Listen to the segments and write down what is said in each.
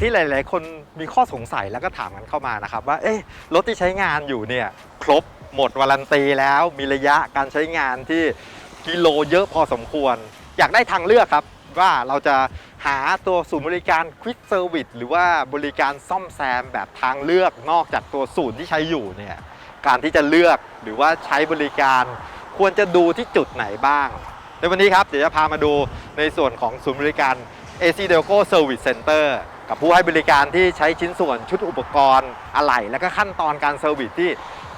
ากที่หลาย ๆ คนมีข้อสงสัยแล้วก็ถามกันเข้ามานะครับ ว่าเอ๊ะรถที่ใช้งานอยู่เนี่ยครบหมดวารันตีแล้วมีระยะการใช้งานที่กิโลเยอะพอสมควร อยากได้ทางเลือกครับว่าเราจะหาตัวศูนย์บริการ Quick Service หรือว่าบริการซ่อมแซมแบบทางเลือกนอกจากตัวศูนย์ที่ใช้อยู่เนี่ยการที่จะเลือกหรือว่าใช้บริการ ควรจะดูที่จุดไหนบ้าง ในวันนี้ครับเดี๋ยวจะพามาดูในส่วนของศูนย์บริการ AC Delco Service Center กับผู้ให้บริการที่ใช้ชิ้นส่วนชุดอุปกรณ์อะไหล่และก็ขั้นตอนการเซอร์วิสที่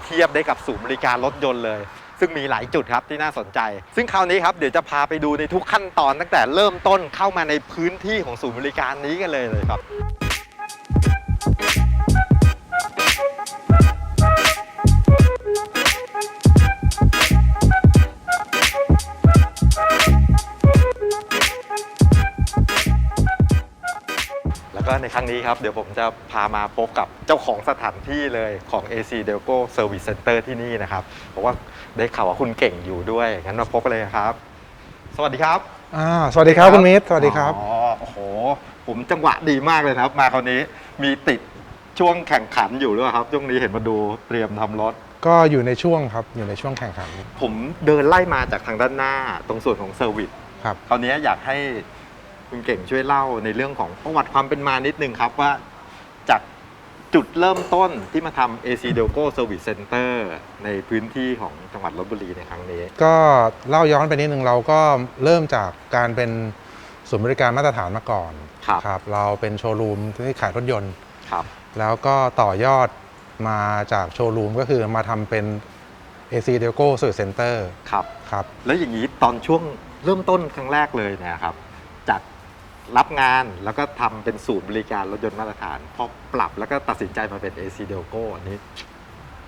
เทียบได้กับศูนย์บริการรถยนต์เลย ซึ่งมีหลายจุดครับที่น่าสนใจ ซึ่งคราวนี้ครับเดี๋ยวจะพาไปดูในทุกขั้นตอนตั้งแต่เริ่มต้นเข้ามาในพื้นที่ของศูนย์บริการนี้กันเลยเลยครับ ก็ในครั้งนี้ครับ เดี๋ยวผมจะพามาพบกับเจ้าของสถานที่เลยของ AC Delco Service Center ที่นี่นะครับเพราะว่าได้ข่าวว่าคุณเก่งอยู่ด้วย งั้นมาพบกันเลยครับ สวัสดีครับอ่าสวัสดีครับคุณมิตรสวัสดีครับอ๋อโอ้โห ผมจังหวะดีมากเลยนะครับ มาคราวนี้มีติดช่วงแข่งขันอยู่ด้วยครับช่วงนี้เห็นมาดูเตรียมทำรถก็อยู่ในช่วงครับอยู่ในช่วงแข่งขัน ผมเดินไล่มาจากทางด้านหน้าตรงส่วนของเซอร์วิสครับคราวนี้อยากให้ คุณเก่งช่วยเล่าในเรื่องของประวัติความเป็นมานิดนึงครับว่าจากจุดเริ่มต้นที่มาทำ AC Delco Service Center ในพื้นที่ของจังหวัดลบบุรีในครั้งนี้ ก็เล่าย้อนไปนิดนึงเราก็เริ่มจากการเป็นศูนย์บริการมาตรฐานมาก่อนครับครับเราเป็นโชว์รูมที่ขายรถยนต์ครับแล้วก็ต่อยอดมาจากโชว์รูมก็คือมาทำเป็น AC Delco Service Center ครับครับแล้วอย่างนี้ตอนช่วงเริ่มต้นครั้งแรกเลยเนะครับจาก รับงานแล้วก็ทำเป็นศูนย์บริการรถยนต์มาตรฐาน พอปรับแล้วก็ตัดสินใจมาเป็น AC Delco อันนี้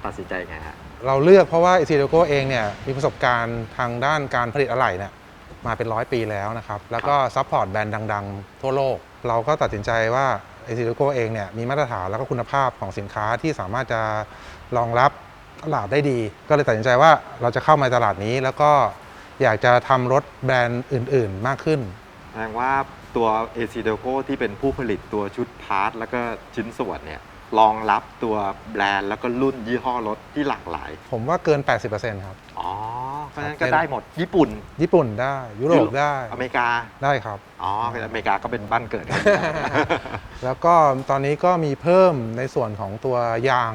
ตัดสินใจไงฮะ เราเลือกเพราะว่า AC Delco เองเนี่ยมีประสบการณ์ทางด้านการผลิตอะไหล่เนี่ยมาเป็นร้อยปีแล้วนะครับ แล้วก็ซัพพอร์ตแบรนด์ดัง ๆ ทั่วโลก เราก็ตัดสินใจว่า AC Delco เองเนี่ยมีมาตรฐานแล้วก็คุณภาพของสินค้าที่สามารถจะรองรับตลาดได้ดี ก็เลยตัดสินใจว่าเราจะเข้ามาตลาดนี้ แล้วก็อยากจะทำรถแบรนด์อื่น ๆ มากขึ้น แสดงว่า ตัว AC Delco ที่เป็นผู้ผลิตตัวชุดพาร์ทแล้วก็ชิ้นส่วนเนี่ยรองรับตัวแบรนด์แล้วก็รุ่นยี่ห้อรถที่หลากหลาย ผมว่าเกิน 80%ครับ อ๋อ เพราะฉะนั้นครัก็บได้หมดญี่ปุ่น ญี่ปุ่นได้ยุโรปได้ อเมริกาได้ครับ อ๋ออเมริกาก็เป็นบ้านเกิดกันแล้วก็ตอนนี้ก็มีเพิ่มในส่วนของตัวยาง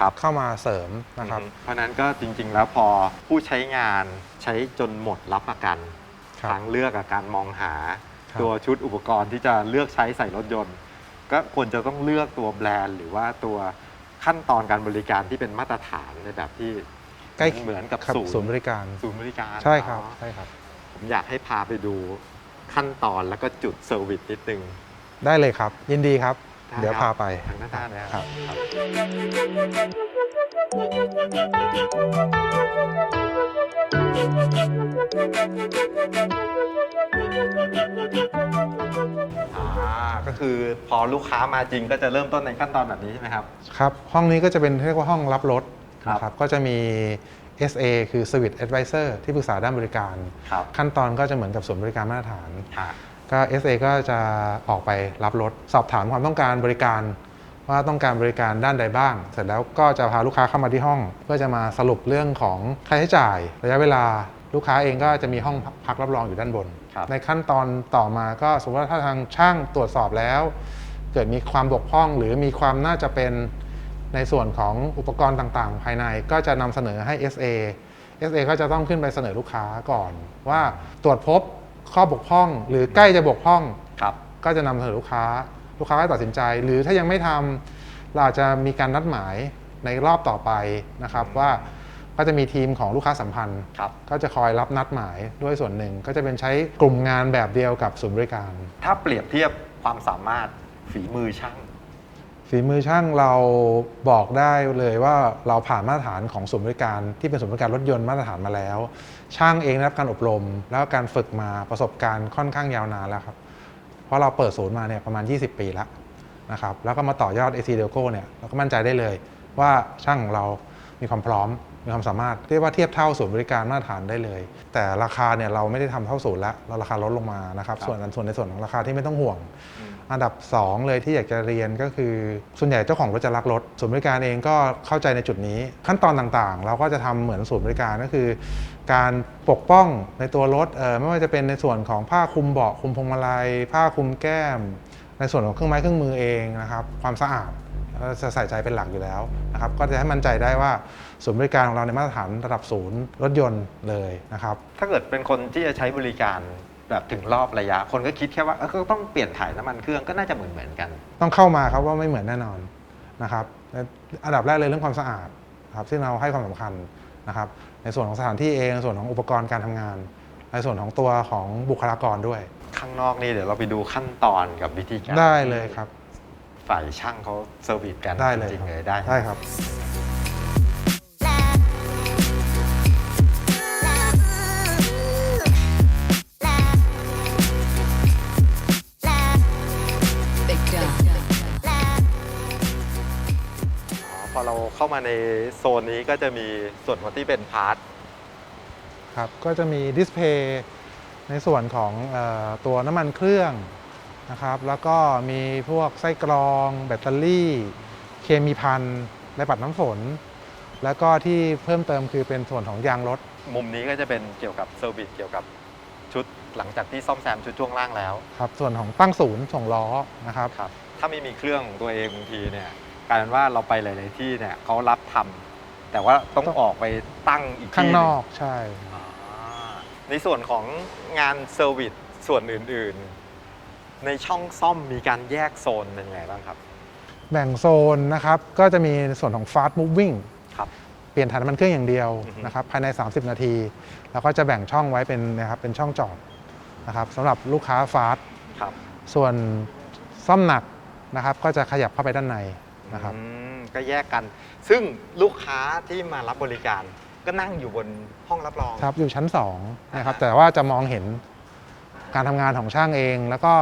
ครับเข้ามาเสริมนะครับอืมเพราะฉะนั้นก็จริง ๆ แล้วพอผู้ใช้งานใช้จนหมดรับประกันครับทางเลือกกับการมองหาครับ ตัวชุดอุปกรณ์ที่จะเลือกใช้ใส่รถยนต์ ก็ควรจะต้องเลือกตัวแบรนด์ หรือว่าตัวขั้นตอนการบริการที่เป็นมาตรฐานในแบบที่ใกล้เหมือนกับครับศูนย์ศูนย์บริการศูนย์บริการใช่ครับอ๋อใช่ครับ ผมอยากให้พาไปดูขั้นตอนแล้วก็จุดเซอร์วิสนิดนึง ได้เลยครับ ยินดีครับได้เดี๋ยวครับพาไปทางด้านหน้าเลยคครัรับบ อ่าก็คือพอลูกค้ามาจริงก็จะเริ่มต้นในขั้นตอนแบบนี้ใช่ไหมครับ ครับ ห้องนี้ก็จะเป็นเรียกว่าห้องรับรถครับนะครับก็จะมี SA คือ Service Advisor ที่ปรึกษาด้านบริการ ครับ ขั้นตอนก็จะเหมือนกับศูนย์บริการมาตรฐานค่ะก็ SA ก็จะออกไปรับรถ สอบถามความต้องการบริการ ว่าต้องการบริการด้านใดบ้าง เสร็จแล้วก็จะพาลูกค้าเข้ามาที่ห้อง เพื่อจะมาสรุปเรื่องของค่าใช้จ่าย ระยะเวลาลูกค้าเองก็จะมีห้องพักรับรองอยู่ด้านบนครับในขั้นตอนต่อมาก็สมมติว่าถ้าทางช่างตรวจสอบแล้ว เกิดมีความบกพร่องหรือมีความน่าจะเป็นในส่วนของอุปกรณ์ต่างๆ ภายในก็จะนำเสนอให้ SA SA ก็จะต้องขึ้นไปเสนอลูกค้าก่อน ว่าตรวจพบข้อบกพร่องหรือใกล้จะบกพร่องครับก็จะนำเสนอลูกค้า ลูกค้าก็ตัดสินใจ หรือถ้ายังไม่ทำเราอาจจะมีการนัดหมายในรอบต่อไปนะครับว่าก็จะมีทีมของลูกค้าสัมพันธ์ ครับ ก็จะคอยรับนัดหมายด้วยส่วนหนึ่ง ก็จะเป็นใช้กลุ่มงานแบบเดียวกับศูนย์บริการ ถ้าเปรียบเทียบความสามารถฝีมือช่าง ฝีมือช่างเราบอกได้เลยว่าเราผ่านมาตรฐานของศูนย์บริการที่เป็นศูนย์บริการรถยนต์มาตรฐานมาแล้ว ช่างเองได้รับการอบรม แล้วก็การฝึกมาประสบการณ์ค่อนข้างยาวนานแล้วครับเพ ราะเราเปิดศูนย์มาเนี่ยประมาณ 20 ปีแล้วนะครับแล้วก็มาต่อยอด AC d e l c o เนี่ยเราก็มั่นใจได้เลยว่าช่างของเรามีความพร้อมมีความสามารถเรียกว่าเทียบเท่าศูนย์บริการมาตรฐานได้เลย แต่ราคาเนี่ยเราไม่ได้ทำเท่าศูนย์ละเราราคาลดลงมานะครับครับส่วนส่วนในส่วนของราคาที่ไม่ต้องห่วง อันดับ 2 เลยที่อยากจะเรียนก็คือ ส่วนใหญ่เจ้าของรถจะรักรถศูนย์บริการเองก็เข้าใจในจุดนี้ ขั้นตอนต่างๆ เราก็จะทำเหมือนศูนย์บริการก็คือ การปกป้องในตัวรถไม่ว่าจะเป็นในส่วนของผ้าคลุมเบาะคลุมพวงมาลัย ผ้าคลุมแก้ม ในส่วนของเครื่องไม้เครื่องมือเองนะครับความสะอาดจะใส่ใจเป็นหลักอยู่แล้วนะครับก็จะให้มั่นใจได้ว่าศูนย์บริการของเราในมาตรฐานระดับศูนย์รถยนต์เลยนะครับถ้าเกิดเป็นคนที่จะใช้บริการ แบบถึงรอบระยะ คนก็คิดแค่ว่าเออก็ต้องเปลี่ยนถ่ายน้ำมันเครื่องก็น่าจะเหมือนเหมือนๆกัน ต้องเข้ามาครับว่าไม่เหมือนแน่นอนนะครับอันดับแรกเลยเรื่องความสะอาดครับซึ่งเราให้ความสำคัญนะครับ ในส่วนของสถานที่เองในส่วนของอุปกรณ์การทำงาน ในส่วนของตัวของบุคลากรด้วย ข้างนอกนี่เดี๋ยวเราไปดูขั้นตอนกับวิธีการได้เลยครับ ฝ่ายช่างเขาเซอร์วิสกันได้เลยจริงคๆบเลยได้ได้ครับ เราเข้ามาในโซนนี้ก็จะมีส่วนของที่เป็นพาร์ทครับก็จะมีดิสเพย์ในส่วนของเออตัวน้ำมันเครื่องนะครับ แล้วก็มีพวกไส้กรอง แบตเตอรี่ เคมีพันและปัดน้ำฝน แล้วก็ที่เพิ่มเติมคือเป็นส่วนของยางรถ มุมนี้ก็จะเป็นเกี่ยวกับเซอร์วิสเกี่ยวกับชุดหลังจากที่ซ่อมแซมชุดช่วงล่างแล้ว ครับ ส่วนของตั้งศูนย์ส่งล้อนะครับครับถ้าไม่มีเครื่องของตัวเองบางทีเนี่ยก ลายเป็นว่าเราไปหลาย ๆ ที่เนี่ยเขารับทำแต่ว่าต้องต้องออกไปตั้งอีกที่ข้างนหอกใช่ อ่าในส่วนของงานเซอร์วิสส่วนอื่น ๆ ในช่องซ่อมมีการแยกโซนเป็นยังไงบ้างครับ แบ่งโซนนะครับ ก็จะมีส่วนของ fast moving ครับเปลี่ยนถ่ายน้ำมันเครื่องอย่างเดียวอือฮึ นะครับภายใน 30 นาที แล้วก็จะแบ่งช่องไว้เป็นนะครับเป็นช่องจอดนะครับสำหรับลูกค้าฟาสครับ ส่วนซ่อมหนักนะครับ ก็จะขยับเข้าไปด้านใน นะครับอืมก็แยกกัน ซึ่งลูกค้าที่มารับบริการก็นั่งอยู่บนห้องรับรอง ครับอยู่ชั้น2นะครับอ่าฮะ แต่ว่าจะมองเห็นการทำงานของช่างเอง แล้วก็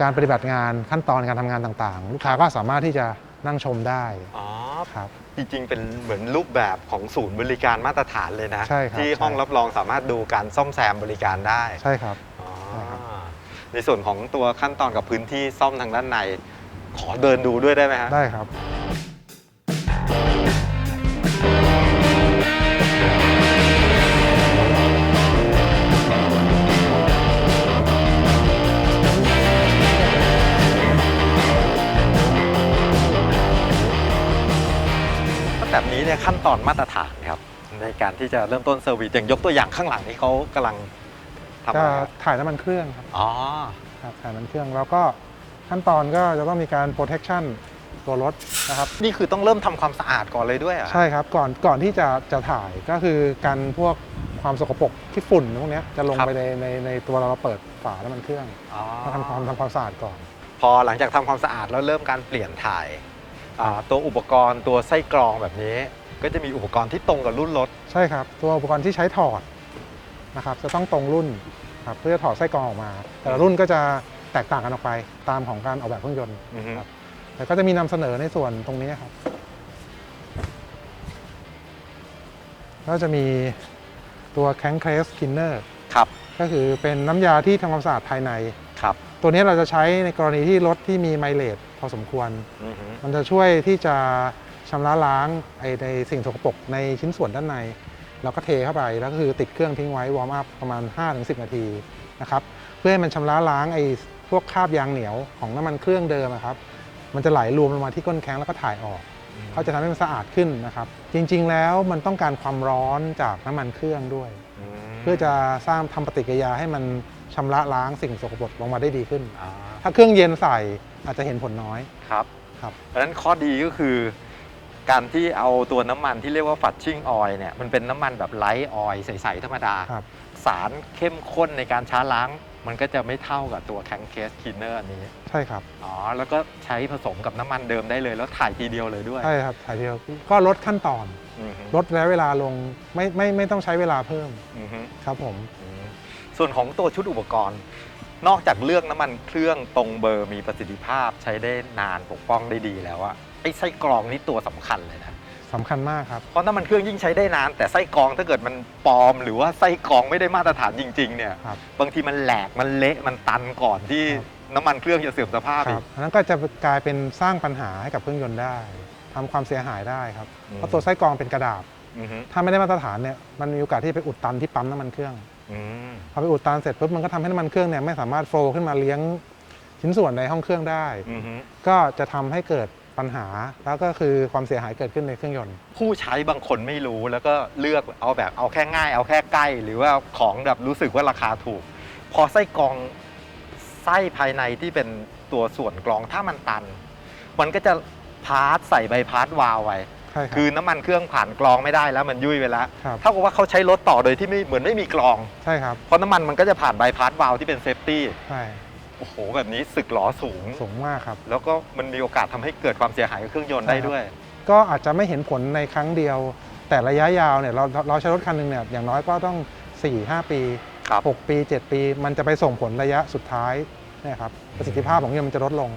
การปฏิบัติงานขั้นตอนการทำงานต่างๆ ลูกค้าก็สามารถที่จะนั่งชมได้อ๋อ ครับ จริงๆ เป็นเหมือนรูปแบบของศูนย์บริการมาตรฐานเลยนะ ใช่ครับที่ใช่ ห้องรับรองสามารถดูการซ่อมแซมบริการได้ใช่ครับ อ๋อใช่ครับ ในส่วนของตัวขั้นตอนกับพื้นที่ซ่อมทางด้านใน ขอเดินดูด้วยได้ไหมฮะได้ครับถ้าแบบนี้เนี่ยขั้นตอนมาตรฐานครับ ในการที่จะเริ่มต้นเซอร์วิสอย่างยกตัวอย่างข้างหลังนี้เขากำลังทำอะจะไรครับถ่ายน้ำมันเครื่องครับอ๋อ ครับถ่ายน้ำมันเครื่องแล้วก็ ขั้นตอนก็จะต้องมีการ protection ตัวรถนะครับ นี่คือต้องเริ่มทำความสะอาดก่อนเลยด้วยเหรอะใช่ครับก่อนก่อนที่จะจะถ่ายก็คือการพวกความสกปรกที่ฝุ่นพวกเนี้ยจะลงไปในในในตัวเราเราเปิดฝาน้ำมันเครื่องอ๋อต้องทำความทำความสะอาดก่อน พอหลังจากทำความสะอาดแล้วเริ่มการเปลี่ยนถ่ายอ่าตัวอุปกรณ์ตัวไส้กรองแบบนี้ ก็จะมีอุปกรณ์ที่ตรงกับรุ่นรถ ใช่ครับ ตัวอุปกรณ์ที่ใช้ถอดนะครับจะต้องตรงรุ่นครับเพื่อจะถอดไส้กรองออกมา แต่ละรุ่นก็จะ แตกต่างกันออกไปตามของการออกแบบเครื่องยนต์อือฮึ ครับแต่ก็จะมีนำเสนอในส่วนตรงนี้ครับ ก็จะมีตัว Crank Case Cleaner ครับก็คือเป็นน้ำยาที่ทำความสะอาดภายใน ครับตัวนี้เราจะใช้ในกรณีที่รถที่มีไมเลจพอสมควร อือฮึมันจะช่วยที่จะชำระล้างไอในสิ่งสกปรกในชิ้นส่วนด้านใน เราก็เทเข้าไปแล้วก็คือติดเครื่องทิ้งไว้วอร์มอัพประมาณ 5-10 นาทีนะครับเพื่อให้มันชำระล้างไอ พวกคราบยางเหนียวของน้ำมันเครื่องเดิมอะครับมันจะไหลรวมลงมาที่ก้นแข้งแล้วก็ถ่ายออก เขาจะทำให้มันสะอาดขึ้นนะครับ จริงๆแล้วมันต้องการความร้อนจากน้ำมันเครื่องด้วยมเพื่อจะสร้างทำปฏิกิริยาให้มันชำระล้างสิ่งสกปรกลงมาได้ดีขึ้น อ่าถ้าเครื่องเย็นใส่อาจจะเห็นผลน้อย ครับครับ เพราะฉะนั้นข้อดีก็คือ การที่เอาตัวน้ำมันที่เรียกว่าฟัดชิ่งออยเนี่ยมันเป็นน้ำมันแบบไลท์ออยใสๆธรรมดา ครับ สารเข้มข้นในการช้าล้าง มันก็จะไม่เท่ากับตัวแคนเคสคินเนอร์อันนี้ ใช่ครับ อ๋อ แล้วก็ใช้ผสมกับน้ำมันเดิมได้เลย แล้วถ่ายทีเดียวเลยด้วยใช่ครับถ่ายเดียวก็ลดขั้นตอน อือฮึลดระยะเวลาลงไม่ไม่ไม่ต้องใช้เวลาเพิ่มอือฮึครับผม อืมส่วนของตัวชุดอุปกรณ์ นอกจากเลือกน้ำมันเครื่องตรงเบอร์มีประสิทธิภาพใช้ได้นานปกป้องได้ดีแล้วอะไอ้ไส้กรองนี่ตัวสำคัญเลยนะ สำคัญมากครับ เพราะน้ำมันเครื่องยิ่งใช้ได้นาน แต่ไส้กรองถ้าเกิดมันปลอม หรือว่าไส้กรองไม่ได้มาตรฐานจริงๆเนี่ยครับบางทีมันแหลกมันเละมันตันก่อนที่ครับ น้ำมันเครื่องจะเสื่อมสภาพคอีรับกอันนั้นก็จะกลายเป็นสร้างปัญหาให้กับเครื่องยนต์ได้ทำความเสียหายได้ครับอืม เพราะตัวไส้กรองเป็นกระดาษ อือฮึถ้าไม่ได้มาตรฐานเนี่ยมันมีโอกาสที่ไปอุดตันที่ปั๊มน้ำมันเครื่องอืมพอไปอุดตันเสร็จปุ๊บมันก็ทำให้น้ำมันเครื่องเนี่ยไม่สามารถโฟลว์ขึ้นมาเลี้ยงชิ้นส่วนในห้องเครื่องได้ อือฮึก็จะทำให้เกิด ปัญหา แล้วก็คือความเสียหายเกิดขึ้นในเครื่องยนต์ ผู้ใช้บางคนไม่รู้แล้วก็เลือกเอาแบบเอาแค่ง่าย เอาแค่ใกล้ หรือว่าของแบบรู้สึกว่าราคาถูก พอไส้กรองไส้ภายในที่เป็นตัวส่วนกรองถ้ามันตัน มันก็จะพาร์ทใส่ใบพาร์ทวาล์วไว้ใช่ครับ คือน้ำมันเครื่องผ่านกรองไม่ได้แล้วมันยุ่ยไปแล้วครับ เท่ากับว่าเขาใช้รถต่อโดยที่ไม่เหมือนไม่มีกรอง ใช่ครับเพราะน้ำมันมันก็จะผ่านใบพาร์ทวาล์วที่เป็นเซฟตี้ ใช่ โอ้โหแบบนี้สึกหลอสูง สูงมากครับ แล้วก็มันมีโอกาสทำให้เกิดความเสียหายกับเครื่องยนต์ได้ด้วย ก็อาจจะไม่เห็นผลในครั้งเดียว แต่ระยะยาวเนี่ยเราเราใช้รถคันหนึ่งเนี่ยอย่างน้อยก็ต้อง 4-5 ปี ครับ 6 ปี 7 ปี มันจะไปส่งผลระยะสุดท้ายเนี่ยครับประสิทธิภาพของยนต์มันจะลดลง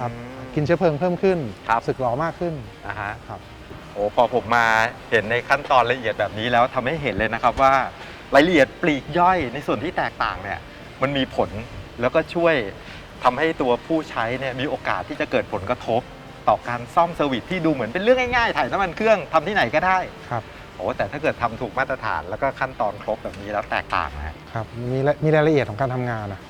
ครับ กินเชื้อเพลิงเพิ่มขึ้น ครับ สึกหรอมากขึ้น นะฮะครับ โอ้พอผมมาเห็นในขั้นตอนละเอียดแบบนี้แล้วทำให้เห็นเลยนะครับว่ารายละเอียดปลีกย่อยในส่วนที่แตกต่างเนี่ยมันมีผล แล้วก็ช่วยทำให้ตัวผู้ใช้เนี่ยมีโอกาสที่จะเกิดผลกระทบ ต่อการซ่อมเซอร์วิสที่ดูเหมือนเป็นเรื่องง่ายๆ ถ่ายน้ำมันเครื่องทำที่ไหนก็ได้ครับโอ้แต่ถ้าเกิดทำถูกมาตรฐานแล้วก็ขั้นตอนครบแบบนี้แล้วแตกต่างนะครับมีรายมีรายละเอียดของการทำงานนะ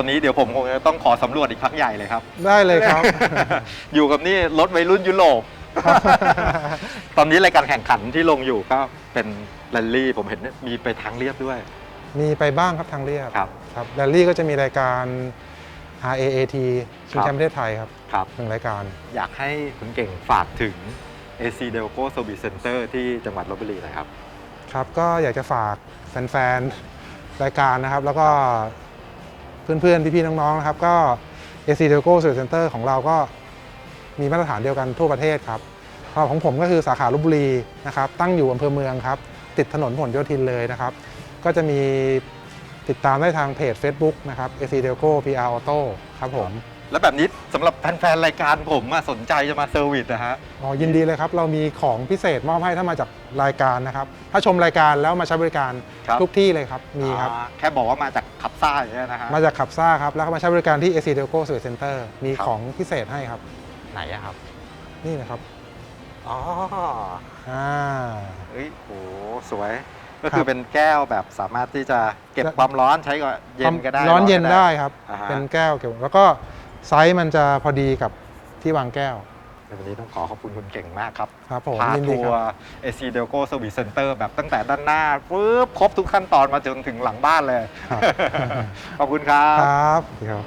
นนี้เดี๋ยวผมคงจะต้องขอสำรวจอีกพักใหญ่เลยครับ ได้เลยครับ อยู่กับนี่รถวัยรุ่นยุโรป ตอนนี้รายการแข่งขันที่ลงอยู่ก็เป็นแรลลี่ ผมเห็นมีไปทางเรียบด้วย มีไปบ้างครับทางเรียบครับ ครับแรลลี่ก็จะมีรายการ RAAT ชิงครับแชมป์ประเทศไทยครับครับหนึ่งรายการ อยากให้คุณเก่งฝากถึง AC Delco Service Center ที่จังหวัดลบบุรีหนะครับ ครับก็อยากจะฝากแฟนๆ รายการนะครับ แล้วก็ เพื่อนๆ พี่ๆ น้องๆ นะครับ ก็ AC d e l c o Service Center ของเราก็มีมาตรฐานเดียวกันทั่วประเทศครับสำหรับของผมก็คือสาขาลบบุรีนะครับ ตั้งอยู่อำเภอเมืองครับ ติดถนนผลโยธินเลยนะครับ ก็จะมีติดตามได้ทางเพจ Facebook นะครับ AC d e l c o PR Auto ครับผม แล้วแบบนี้สำหรับแฟนๆรายการผมอะสนใจจะมาเซอร์วิสนะฮะ อ๋อยินดีเลยครับ เรามีของพิเศษมอบให้ถ้ามาจากรายการนะครับ ถ้าชมรายการแล้วมาใช้บริการครับ ทุกที่เลยครับ มีครับ อ่าแค่บอกว่ามาจากขับซ่าอย่างเงี้ยนะฮะ มาจากขับซ่าครับ แล้วก็มาใช้บริการที่ AC d e l c o Service Center มีครับ ของพิเศษให้ครับ ไหนอะครับ นี่นะครับ อ๋ออ่าเฮ้ยโหสวย ก็ครับคือเป็นแก้วแบบสามารถที่จะเก็บความร้อนใช้ก็เย็นก็ได้ ร้อนเย็นก็ได้ครับ อ่าฮะ เป็นแก้วเก็บแล้วก็ ไซส์มันจะพอดีกับที่วางแก้วในวันนี้ต้องขอขอบคุณคุณเก่งมากครับครับผมพายินดีทัควรับร์ AC Delco Service Center แบบตั้งแต่ด้านหน้าปุ๊บครบทุกขั้นตอนมาจนถึงหลังบ้านเลยครับขอบคุณครับครับครับ